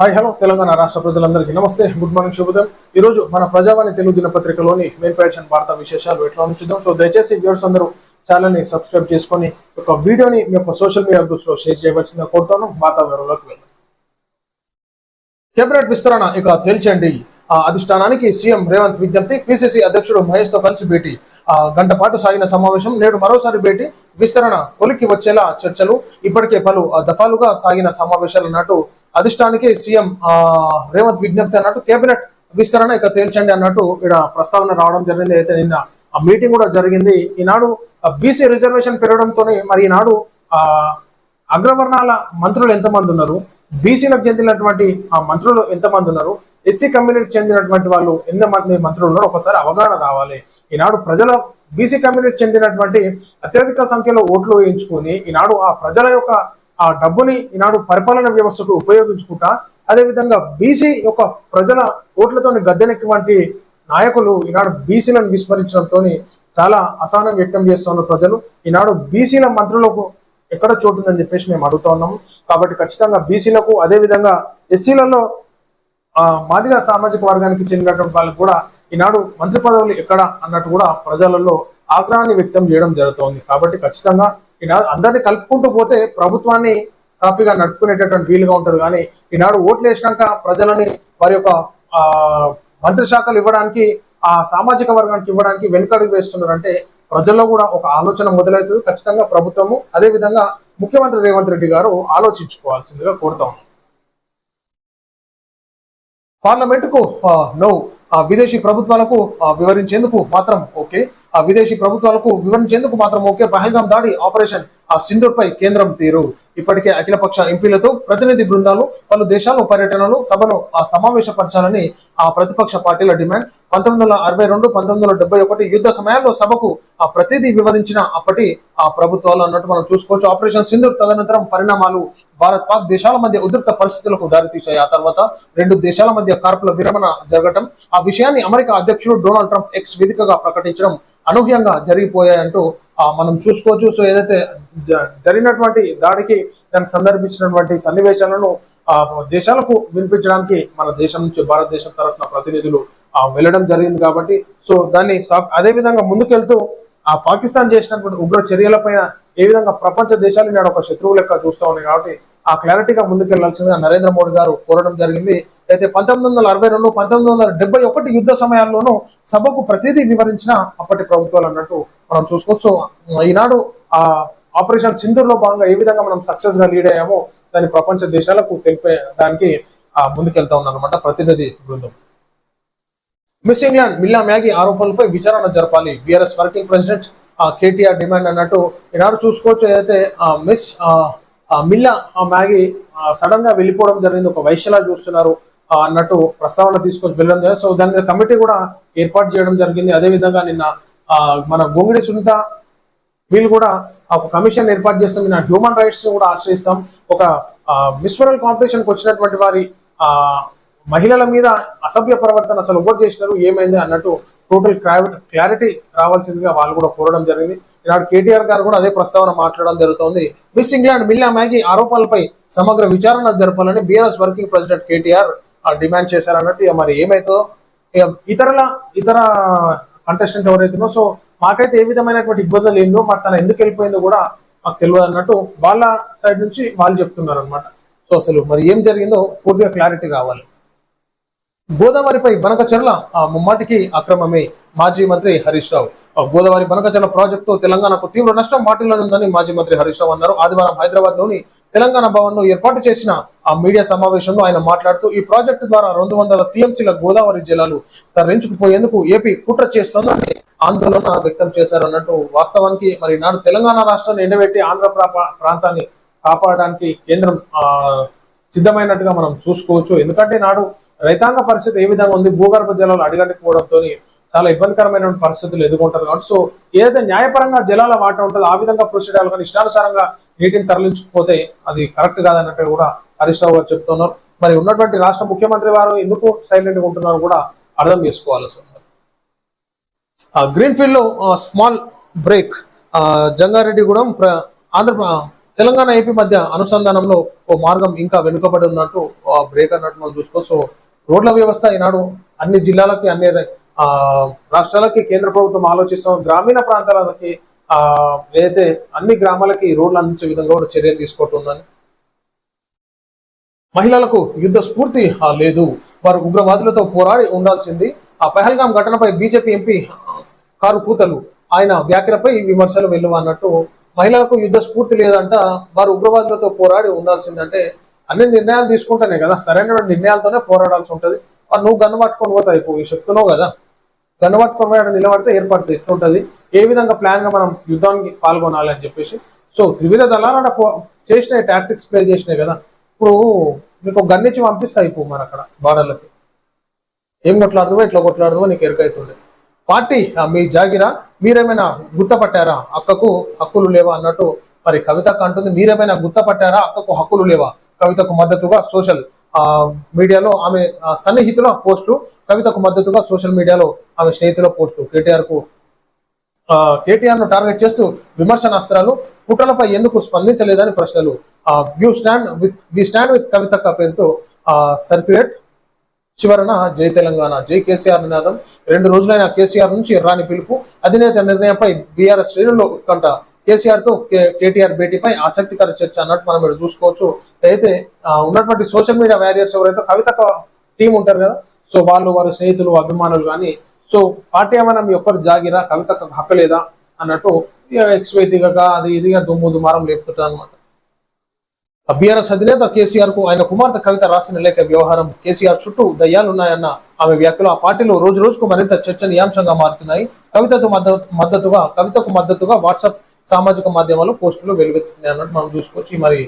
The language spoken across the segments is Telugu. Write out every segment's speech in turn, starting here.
హాయ్ హలో తెలంగాణ రాష్ట్ర ప్రజలందరికీ నమస్తే. గుడ్ మార్నింగ్ శుభోదయం. ఈ రోజు మన ప్రజావాణి తెలుగు దినపత్రికలోని మెయిన్ పేషన్ వార్తా విశేషాలు ఎట్లా ఉంచుదాం సో దయచేసి వ్యూవర్స్ అందరూ ఛానల్ని సబ్స్క్రైబ్ చేసుకొని ఒక వీడియోని మీ యొక్క సోషల్ మీడియా గ్రూప్స్లో షేర్ చేయవలసిందిగా కోరుతాను వార్తా వివరంలోకి వెళ్దాం. కేబినెట్ విస్తరణ ఇక తేల్చండి ఆ అధిష్టానానికి సీఎం రేవంత్ విజ్ఞప్తి పిసిసి అధ్యక్షుడు మహేష్తో కలిసి భేటీ. ఆ గంట పాటు సాగిన సమావేశం నేడు మరోసారి భేటీ. విస్తరణ కొలికి వచ్చేలా చర్చలు. ఇప్పటికే పలు దఫాలుగా సాగిన సమావేశాలు అన్నట్టు అధిష్టానికి సీఎం రేవంత్ విజ్ఞప్తి అన్నట్టు కేబినెట్ విస్తరణ ఇక తేల్చండి అన్నట్టు ఇక్కడ ప్రస్తావన రావడం జరిగింది. అయితే నిన్న ఆ మీటింగ్ కూడా జరిగింది. ఈనాడు బీసీ రిజర్వేషన్ పెరగడంతో మరి ఈనాడు ఆ అగ్రవర్ణాల మంత్రులు ఎంతమంది ఉన్నారు? బీసీలకు చెందినటువంటి ఆ మంత్రులు ఎంతమంది ఉన్నారు? ఎస్సీ కమ్యూనిటీకి చెందినటువంటి వాళ్ళు ఎంతమంది మంత్రులు ఉన్నారో ఒకసారి అవగాహన రావాలి. ఈనాడు ప్రజల బీసీ కమ్యూనిటీ చెందినటువంటి అత్యధిక సంఖ్యలో ఓట్లు వేయించుకొని ఈనాడు ఆ ప్రజల యొక్క ఆ డబ్బుని ఈనాడు పరిపాలన వ్యవస్థకు ఉపయోగించుకుంటా అదేవిధంగా బీసీ యొక్క ప్రజల ఓట్లతోని గద్దెనెక్కివంటి నాయకులు ఈనాడు బీసీలను విస్మరించడంతో చాలా అసహనం వ్యక్తం చేస్తున్న ప్రజలు. ఈనాడు బీసీల మంత్రులకు ఎక్కడ చోటు ఉందని చెప్పేసి మేము అడుగుతా ఉన్నాము. కాబట్టి ఖచ్చితంగా బీసీలకు అదేవిధంగా ఎస్సీలలో మాదిగా సామాజిక వర్గానికి చెందినటువంటి వాళ్ళు కూడా ఈనాడు మంత్రి పదవులు ఎక్కడ అన్నట్టు కూడా ప్రజలలో ఆగ్రహాన్ని వ్యక్తం చేయడం జరుగుతోంది. కాబట్టి ఖచ్చితంగా ఈనాడు అందరినీ కలుపుకుంటూ పోతే ప్రభుత్వాన్ని సాఫీగా నడుపుకునేటటువంటి వీలుగా ఉంటుంది. కానీ ఈనాడు ఓట్లు వేసినాక ప్రజలని వారి యొక్క ఆ మంత్రి శాఖలు ఇవ్వడానికి ఆ సామాజిక వర్గానికి ఇవ్వడానికి వెనుకడుగు వేస్తున్నారంటే ప్రజల్లో కూడా ఒక ఆలోచన మొదలవుతుంది. ఖచ్చితంగా ప్రభుత్వము అదే విధంగా ముఖ్యమంత్రి రేవంత్ రెడ్డి గారు ఆలోచించుకోవాల్సిందిగా కోరుతా ఉన్నాం. పార్లమెంటుకు నో. ఆ, విదేశీ ప్రభుత్వాలకు ఆ, వివరించేందుకు మాత్రం ఓకే. ఆ విదేశీ ప్రభుత్వాలకు వివరించేందుకు మాత్రం ఓకే. పహల్గాం దాడి ఆపరేషన్ ఆ సింధూర్ పై కేంద్రం తీరు. ఇప్పటికే అఖిలపక్ష ఎంపీలతో ప్రతినిధి బృందాలు పలు దేశాలు పర్యటనలు సభను ఆ సమావేశపరచాలని ఆ ప్రతిపక్ష పార్టీల డిమాండ్. పంతొమ్మిది వందల అరవై రెండు పంతొమ్మిది వందల డెబ్బై ఒకటి యుద్ధ సమయాల్లో సభకు ఆ ప్రతిదీ వివరించిన అప్పటి ఆ ప్రభుత్వాలు అన్నట్టు మనం చూసుకోవచ్చు. ఆపరేషన్ సింధూర్ తదనంతరం పరిణామాలు భారత్ పాక్ దేశాల మధ్య ఉద్రిక్త పరిస్థితులకు దారితీశాయి. ఆ తర్వాత రెండు దేశాల మధ్య కార్పుల విరమణ జరగటం ఆ విషయాన్ని అమెరికా అధ్యక్షుడు డొనాల్డ్ ట్రంప్ ఎక్స్ వేదికగా ప్రకటించడం అనూహ్యంగా జరిగిపోయాయంటూ మనం చూసుకోవచ్చు. సో ఏదైతే జ- జరిగినటువంటి దాడికి దానికి సందర్భించినటువంటి సన్నివేశాలను దేశాలకు వినిపించడానికి మన దేశం నుంచి భారతదేశం తరఫున ప్రతినిధులు వెళ్ళడం జరిగింది కాబట్టి సో దాన్ని అదేవిధంగా అదే విధంగా ముందుకెళ్తూ ఆ పాకిస్తాన్ చేసినటువంటి ఉగ్ర చర్యలపైన ఏ విధంగా ప్రపంచ దేశాలు నాడు ఒక శత్రువు లెక్క చూస్తా ఉన్నాయి కాబట్టి ఆ క్లారిటీగా ముందుకెళ్ళాల్సిందిగా నరేంద్ర మోడీ గారు కోరడం జరిగింది. అయితే పంతొమ్మిది వందల అరవై రెండు పంతొమ్మిది వందల డెబ్బై ఒకటి యుద్ధ సమయాల్లోనూ సభకు ప్రతిదీ వివరించిన అప్పటి ప్రభుత్వాలు అన్నట్టు మనం చూసుకోవచ్చు. ఈనాడు ఆ ఆపరేషన్ సింధూర్లో భాగంగా ఏ విధంగా మనం సక్సెస్గా లీడ్ అయ్యామో దాని ప్రపంచ దేశాలకు తెలిపే దానికి ఆ, ముందుకెళ్తా ఉందన్నమాట ప్రతినిధి బృందం. మిస్ ఇంగ్లాండ్ మిల్లా మ్యాగీ ఆరోపణలపై విచారణ జరపాలి. BRS working president KTR demand అన్నట్టు ఈనాడు చూసుకోవచ్చు ఏదైతే మిస్ మిల్ల ఆ, మ్యాగీ సడన్గా వెళ్ళిపోవడం జరిగింది ఒక వైశ్యలా చూస్తున్నారు అన్నట్టు ప్రస్తావన తీసుకొని వెళ్ళడం జరిగింది. సో దాని మీద కమిటీ కూడా ఏర్పాటు చేయడం జరిగింది. అదే విధంగా నిన్న మన గొంగిడి సునీత వీళ్ళు కూడా ఒక కమిషన్ ఏర్పాటు చేస్తాం. నా హ్యూమన్ రైట్స్ కూడా ఆశ్రయిస్తాం. ఒక మిస్వరల్ కాంపిటీషన్కి వచ్చినటువంటి వారి మహిళల మీద అసభ్య ప్రవర్తన అసలు ఎవరు చేసినారు ఏమైంది అన్నట్టు టోటల్ క్లారిటీ రావాల్సిందిగా వాళ్ళు కూడా కోరడం జరిగింది. ఈనాడు కేటీఆర్ గారు కూడా అదే ప్రస్తావన మాట్లాడడం జరుగుతోంది. మిస్ ఇంగ్లాండ్ మిల్లా మ్యాగీ ఆరోపణలపై సమగ్ర విచారణ జరపాలని BRS working president KTR demand చేశారన్నట్టు ఇక మరి ఏమైతుందో? ఇక ఇతరుల ఇతర కంటెస్టెంట్ ఎవరైతుందో సో మాకైతే ఏ విధమైనటువంటి ఇబ్బందులు ఏందో మరి తన ఎందుకు వెళ్ళిపోయిందో కూడా మాకు తెలియదు అన్నట్టు వాళ్ళ సైడ్ నుంచి వాళ్ళు చెప్తున్నారు అనమాట సో అసలు మరి ఏం జరిగిందో పూర్తిగా క్లారిటీ కావాలి గోదావరిపై బనకచర్ల ఆ ముమ్మాటికి అక్రమమే. మాజీ మంత్రి హరీష్ రావు. ఆ గోదావరి బనకచర్ల ప్రాజెక్టు తెలంగాణకు తీవ్ర నష్టం వాటిల్లుందని మాజీ మంత్రి హరీష్ రావు అన్నారు. ఆదివారం హైదరాబాద్లోని తెలంగాణ భవన్లో ఏర్పాటు చేసిన ఆ మీడియా సమావేశంలో ఆయన మాట్లాడుతూ ఈ ప్రాజెక్టు ద్వారా రెండు వందల టీఎంసీల గోదావరి జిల్లాలు తరలించుకుపోయేందుకు ఏపీ కుట్ర చేస్తోందని ఆందోళన వ్యక్తం చేశారు అన్నట్టు వాస్తవానికి మరి నాడు తెలంగాణ రాష్ట్రాన్ని ఎండబెట్టి ఆంధ్ర ప్రా- ప్రాంతాన్ని కాపాడడానికి కేంద్రం ఆ సిద్ధమైనట్టుగా మనం చూసుకోవచ్చు. ఎందుకంటే నాడు రైతాంగ పరిస్థితి ఏ విధంగా ఉంది? భూగర్భ జలాలు అడగట్టుకోవడంతో చాలా ఇబ్బందికరమైన పరిస్థితులు ఎదుర్కొంటారు కాబట్టి సో ఏదైతే న్యాయపరంగా జలాల వాట ఉంటుందో ఆ విధంగా ప్రొసీడ్ అవ్వాలి కానీ ఇష్టానుసారంగా నీటిని తరలించకపోతే అది కరెక్ట్ కాదన్నట్టు కూడా హరీష్ రావు గారు చెప్తున్నారు. మరి ఉన్నటువంటి రాష్ట్ర ముఖ్యమంత్రి వారు ఎందుకు సైలెంట్గా ఉంటున్నారు కూడా అర్థం చేసుకోవాలి అసలు గ్రీన్ ఫీల్డ్లో స్మాల్ బ్రేక్ జంగారెడ్డిగూడెం ప్ర- ఆంధ్ర తెలంగాణ ఏపీ మధ్య అనుసంధానంలో ఓ మార్గం ఇంకా వెనుకబడి ఉందంటూ బ్రేక్ అన్నట్టు మనం చూసుకోవచ్చు. సో రోడ్ల వ్యవస్థ ఈనాడు అన్ని జిల్లాలకి అన్ని ఆ రాష్ట్రాలకి కేంద్ర ప్రభుత్వం ఆలోచిస్తాం గ్రామీణ ప్రాంతాలకి ఆ ఏదైతే అన్ని గ్రామాలకి రోడ్లు అందించే విధంగా కూడా చర్యలు తీసుకుంటుందని మహిళలకు యుద్ధ స్ఫూర్తి లేదు. వారు ఉగ్రవాదులతో పోరాడి ఉండాల్సింది. ఆ పెహల్గాం ఘటనపై బీజేపీ ఎంపీ కారు కూతలు. ఆయన వ్యాఖ్యలపై విమర్శలు వెళ్ళు అన్నట్టు మహిళలకు యుద్ధ స్ఫూర్తి లేదంట వారు ఉగ్రవాదులతో పోరాడి ఉండాల్సిందంటే అన్ని నిర్ణయాలు తీసుకుంటేనే కదా సరైన నిర్ణయాలతోనే పోరాడాల్సి ఉంటుంది. మరి నువ్వు గన్ను పట్టుకొని పోతావు ఇప్పుడు చెప్తున్నావు కదా. గన్ను పట్టుకొని పోయాడు నిలబడితే ఏర్పడుతుంది ఎట్లుంటుంది? ఏ విధంగా ప్లాన్గా మనం యుద్ధానికి పాల్గొనాలి అని చెప్పేసి. సో త్రివిధ దళాలు పో- టాక్టిక్స్ ప్లే చేసినాయి కదా. ఇప్పుడు మీకు ఒక గన్నిచ్చి పంపిస్తాయి ఇప్పుడు మన అక్కడ బార్డర్లకి ఏం కొట్లాడుతుందో ఇట్లా కొట్లాడుతుందో నీకు ఎరుకైతుండే. పార్టీ మీ జాగిరా మీరేమైనా గుర్తపట్టారా? అక్కకు హక్కులు లేవా అన్నట్టు మరి కవితకు అంటుంది మీరేమైనా గుర్తపట్టారా? అక్కకు హక్కులు లేవా? కవితకు మద్దతుగా సోషల్ ఆ, మీడియాలో ఆమె సన్నిహితుల పోస్టులు కవితకు మద్దతుగా సోషల్ మీడియాలో ఆమె స్నేహితుల పోస్టులు కేటీఆర్కు కేటీఆర్ను టార్గెట్ చేస్తూ విమర్శనాస్త్రాలు కుట్రలపై ఎందుకు స్పందించలేదని ప్రశ్నలు. We stand with we stand with కవితక్క పేరుతో సర్క్యులేట్ చివరన జై తెలంగాణ జై కేసీఆర్ నినాదం. రెండు రోజులైన కేసీఆర్ నుంచి రాని పిలుపు. అధినేత నిర్ణయంపై బీఆర్ఎస్ శ్రేణుల్లో ఉత్కంఠ. కేసీఆర్తో కే- కేటీఆర్ భేటీపై ఆసక్తికర చర్చ అన్నట్టు మనం ఇక్కడ చూసుకోవచ్చు. అయితే ఉన్నటువంటి సోషల్ మీడియా వారియర్స్ ఎవరైతే కవిత టీం ఉంటారు కదా సో వాళ్ళు వారి స్నేహితులు అభిమానులు కానీ సో పార్టీ ఏమైనా మీ ఒక్కరు జాగిరా కవితకు హక్కలేదా అన్నట్టు ఎక్స్ అది ఇదిగా దుమ్ము దుమారం లేపుతుంటారు అనమాట బీఆర్ఎస్ అధినేత కేసీఆర్కు ఆయన కుమార్తె కవిత రాసిన లేఖ వ్యవహారం కేసీఆర్ చుట్టూ దయ్యాలున్నాయన్న ఆమె వ్యాఖ్యలు ఆ పార్టీలో రోజు రోజుకు మరింత చర్చనీయాంశంగా మారుతున్నాయి. కవితకు మద్దతు మద్దతుగా కవితకు మద్దతుగా వాట్సాప్ సామాజిక మాధ్యమాల్లో పోస్టులు వెలువెత్తున్నాయి అన్నట్టు మనం చూసుకోవచ్చు. మరి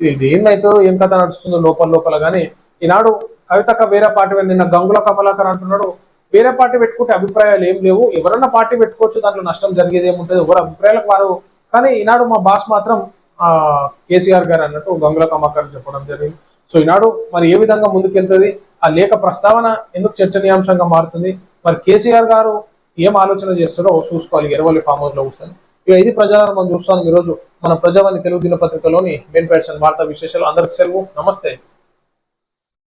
ఇది ఏమైతే ఏం కథ నడుస్తుందో లోపల లోపల కానీ ఈనాడు కవితక వేరే పార్టీ నిన్న గంగుల కమలాకర్ అంటున్నాడు. వేరే పార్టీ పెట్టుకుంటే అభిప్రాయాలు ఏం లేవు. ఎవరన్నా పార్టీ పెట్టుకోవచ్చు దాంట్లో నష్టం జరిగేది ఏముంటుంది? ఎవరు అభిప్రాయాలకు వారు కానీ ఈనాడు మా బాస్ మాత్రం కేసీఆర్ గారు అన్నట్టు గంగుల కమాకర్ చెప్పడం జరిగింది. సో ఈనాడు మరి ఏ విధంగా ముందుకెళ్తుంది? ఆ లేఖ ప్రస్తావన ఎందుకు చర్చనీయాంశంగా మారుతుంది? మరి కేసీఆర్ గారు ఏం ఆలోచన చేస్తారో చూసుకోవాలి. ఎరవల్లి ఫామ్ హౌస్లో కూర్చొని. ఇక ఇది ప్రజారం మనం చూస్తాం. ఈ రోజు మన ప్రజావాణి తెలుగు దినపత్రికలోని మెయిన్ పేర్షన్ వార్తా విశేషాలు. అందరికి సెలవు. నమస్తే.